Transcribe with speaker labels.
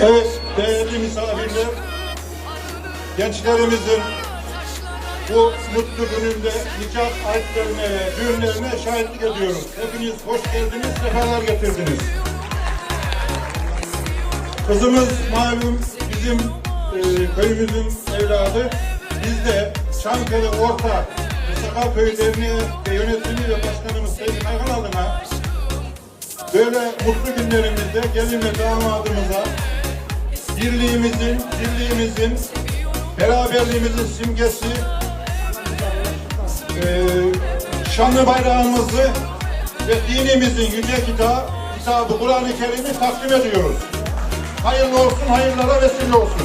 Speaker 1: Evet, değerli misafirler, gençlerimizin bu mutlu gününde nikah ayetlerine ve düğünlerine şahitlik ediyoruz. Hepiniz hoş geldiniz, sefalar getirdiniz. Kızımız malum bizim e, köyümüzün evladı. Biz de Çankırı Orta Sakal Köylerini ve yönetimi ve başkanımız Sayın Kayhan adına böyle mutlu günlerimizde gelin ve damadımıza birliğimizin, birliğimizin, beraberliğimizin simgesi eee şanlı bayrağımızı ve dinimizin yüce kitabı, kitabı Kur'an-ı Kerim'i takdim ediyoruz. Hayırlı olsun, hayırlara vesile olsun.